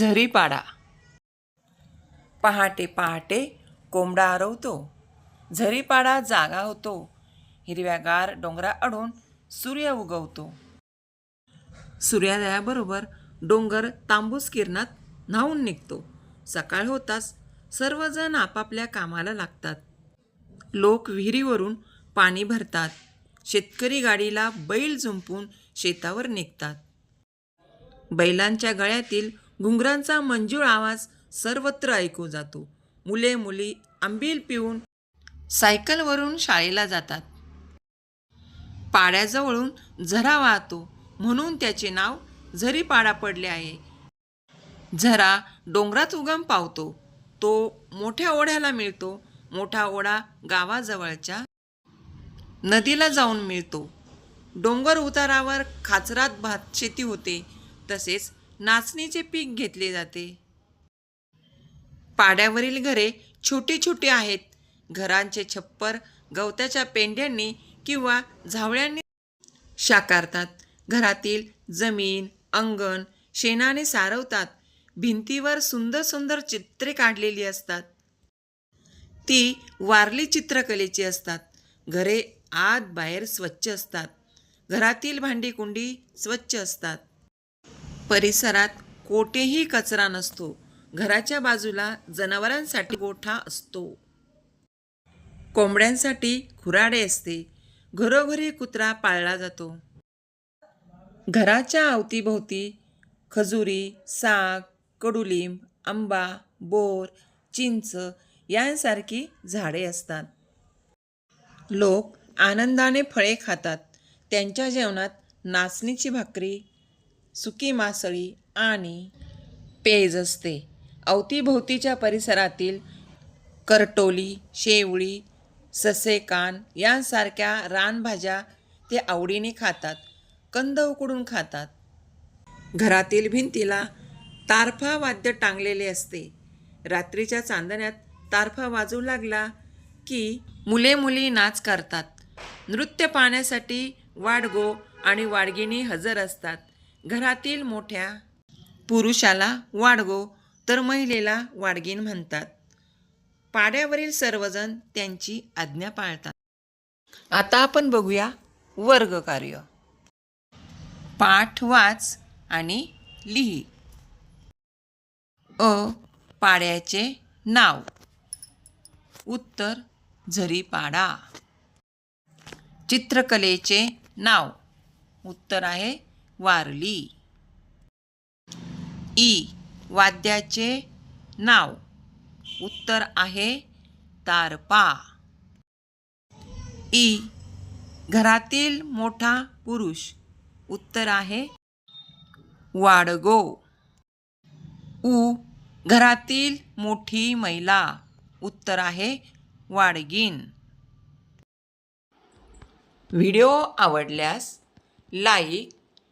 झरीपाडा. पहाटे पहाटे कोंबडा आरवतो. झरीपाडा जागा होतो. हिरव्यागार डोंगरा अडून सूर्य उगवतो. सूर्योदयाबरोबर डोंगर तांबूस किरणात न्हावून निघतो. सकाळ होताच सर्वजण आपापल्या कामाला लागतात. लोक विहिरीवरून पाणी भरतात. शेतकरी गाडीला बैल झुंपून शेतावर निघतात. बैलांच्या गळ्यातील घुंगरांचा मंजूळ आवाज सर्वत्र ऐकू जातो. मुले मुली आंबील पिऊन सायकलवरून शाळेला जातात. पाड्याजवळून झरा वाहतो. म्हणून त्याचे नाव झरीपाडा पडले आहे. झरा डोंगरात उगम पावतो. तो मोठ्या ओढ्याला मिळतो. मोठा ओढा गावाजवळच्या नदीला जाऊन मिळतो. डोंगर उतारावर खाचरात भात शेती होते. तसेच नाचणीचे पीक घेतले जाते. पाड्यावरील घरे छोटी छोटी आहेत. घरांचे छप्पर गवताच्या पेंड्यांनी किंवा झावळ्यांनी शाकारतात. घरातील जमीन अंगण शेणाने सारवतात. भिंतीवर सुंदर सुंदर चित्रे काढलेली असतात. ती वारली चित्रकलेची असतात. घरे आत बाहेर स्वच्छ असतात. घरातील भांडी कुंडी स्वच्छ असतात. परिसरात कोठेही कचरा नसतो. घराच्या बाजूला जनावरांसाठी गोठा असतो. कोंबड्यांसाठी खुराडे असते. घरोघरी कुत्रा पाळला जातो. घराच्या अवतीभोवती खजुरी साग कडुलिंब आंबा बोर चिंच यांसारखी झाडे असतात. लोक आनंदाने फळे खातात. त्यांच्या जेवणात नाचणीची भाकरी सुकी मासळी आणि पेज असते. अवतीभोवतीच्या परिसरातील करटोली शेवळी ससेकान यांसारख्या रानभाज्या ते आवडीने खातात कंद उकडून खातात. घरातील भिंतीला तारफा वाद्य टांगलेले असते. रात्रीच्या चांदण्यात तारफा वाजू लागला की मुले मुली नाच करतात. नृत्य पाहण्यासाठी वाडगो आणि वाडगिणी हजर असतात. घरातील मोठ्या पुरुषाला वाडगो तर महिलेला वाडगीण म्हणतात. पाड्यावरील सर्वजण त्यांची आज्ञा पाळतात. आता आपण बघूया वर्ग कार्य पाठ वाच आणि लिही. अ पाड्याचे नाव. उत्तर झरीपाडा. चित्रकलेचे नाव. उत्तर आहे वारली. ई. वाद्याचे नाव. उत्तर आहे तारपा. ई. घरातील मोठा पुरुष. उत्तर आहे वाडगो. उ. घरातील मोठी महिला. उत्तर आहे वाडगीन व्हिडिओ आवडल्यास लाईक